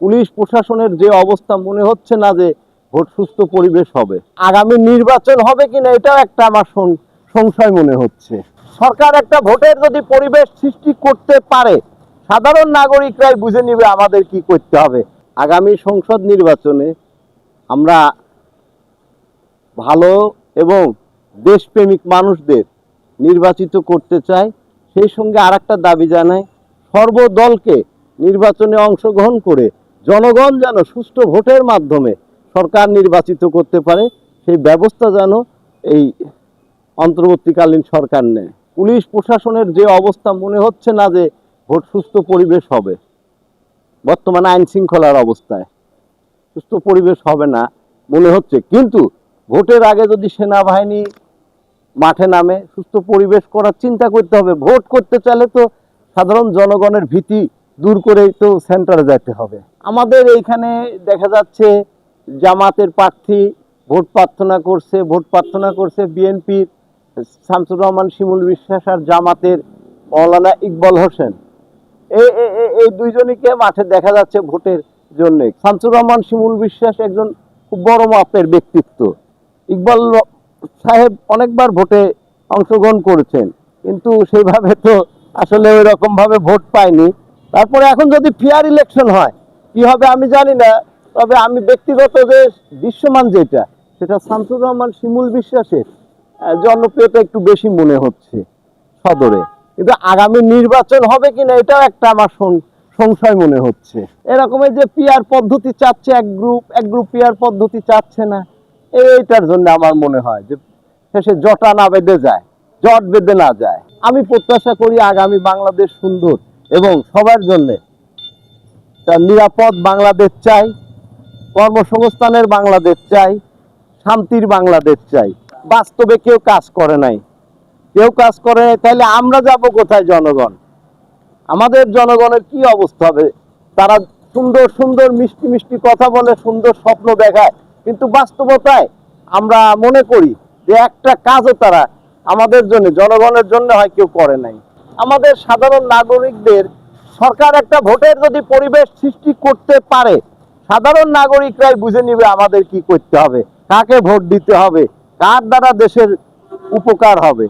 Police প্রশাসনের যে অবস্থা মনে হচ্ছে না যে ভোট সুস্থ পরিবেশ হবে। আগামী নির্বাচন হবে কিনা এটাও একটা আমার সংশয় মনে হচ্ছে। সরকার একটা ভোটের যদি পরিবেশ সৃষ্টি করতে পারে, সাধারণ নাগরিকরাই বুঝে নিবে আমাদের কি করতে হবে। আগামী সংসদ নির্বাচনে আমরা ভালো এবং দেশপ্রেমিক মানুষদের নির্বাচিত করতে চাই, সেই সঙ্গে আর দাবি জানাই, সর্বদলকে নির্বাচনে অংশগ্রহণ করে জনগণ যেন সুষ্ঠু ভোটের মাধ্যমে সরকার নির্বাচিত করতে পারে, সেই ব্যবস্থা যেন এই অন্তর্বর্তীকালীন সরকার নেয়। পুলিশ প্রশাসনের যে অবস্থা মনে হচ্ছে না যে ভোট সুস্থ পরিবেশ হবে। বর্তমানে আইন শৃঙ্খলার অবস্থায় সুস্থ পরিবেশ হবে না মনে হচ্ছে। কিন্তু ভোটের আগে যদি সেনাবাহিনী মাঠে নামে, সুস্থ পরিবেশ করার চিন্তা করতে হবে। ভোট করতে চাইলে তো সাধারণ জনগণের ভীতি দূর করেই তো সেন্টারে যেতে হবে। আমাদের এইখানে দেখা যাচ্ছে জামাতের প্রার্থী ভোট প্রার্থনা করছে, ভোট প্রার্থনা করছে বিএনপির শামসুর রহমান, শিমুল বিশ্বাস আর জামাতের মৌলানা ইকবাল হোসেন। এই এই- দুইজনকে মাঠে দেখা যাচ্ছে ভোটের জন্য। শামসুর রহমান, শিমুল বিশ্বাস একজন খুব বড় মাপের ব্যক্তিত্ব। ইকবাল সাহেব অনেকবার ভোটে অংশগ্রহণ করেছেন, কিন্তু সেইভাবে তো আসলে ওই রকম ভাবে ভোট পায়নি। তারপরে এখন যদি ফেয়ার ইলেকশন হয়, কি হবে আমি জানি না, তবে আমি ব্যক্তিগত যে দৃশ্যমান যেটা, সেটা শামসুর রহমান শিমুল বিশ্বাসের জনপ্রিয়তা একটু বেশি মনে হচ্ছে সদরে। কিন্তু আগামী নির্বাচন হবে কিনা, এটাও একটা আমার সংশয় মনে হচ্ছে। এরকমের যে পিয়ার পদ্ধতি চাচ্ছে এক গ্রুপ এক গ্রুপ পিয়ার পদ্ধতি চাচ্ছে না এইটার জন্য আমার মনে হয় যে শেষে জটা না বেঁধে যায়, জট বেঁধে না যায়। আমি প্রত্যাশা করি আগামী বাংলাদেশ সুন্দর। এবং সবার জন্য। নিরাপদ বাংলাদেশ চাই কর্মসংস্থানের বাংলাদেশ চাই শান্তির বাংলাদেশ চাই। বাস্তবে কেউ কাজ করে নাই। কেউ কাজ করে নাই, তাহলে আমরা যাব কোথায় জনগণ? আমাদের জনগণের কি অবস্থা হবে? তারা সুন্দর সুন্দর মিষ্টি মিষ্টি কথা বলে সুন্দর স্বপ্ন দেখায় কিন্তু বাস্তবতায় আমরা মনে করি যে একটা কাজও তারা আমাদের জন্য জনগণের জন্য হয় কেউ করে নাই। আমাদের সাধারণ নাগরিকদের সরকার একটা ভোটের যদি পরিবেশ সৃষ্টি করতে পারে, সাধারণ নাগরিকরাই বুঝে নিবে আমাদের কি করতে হবে, কাকে ভোট দিতে হবে, কার দ্বারা দেশের উপকার হবে।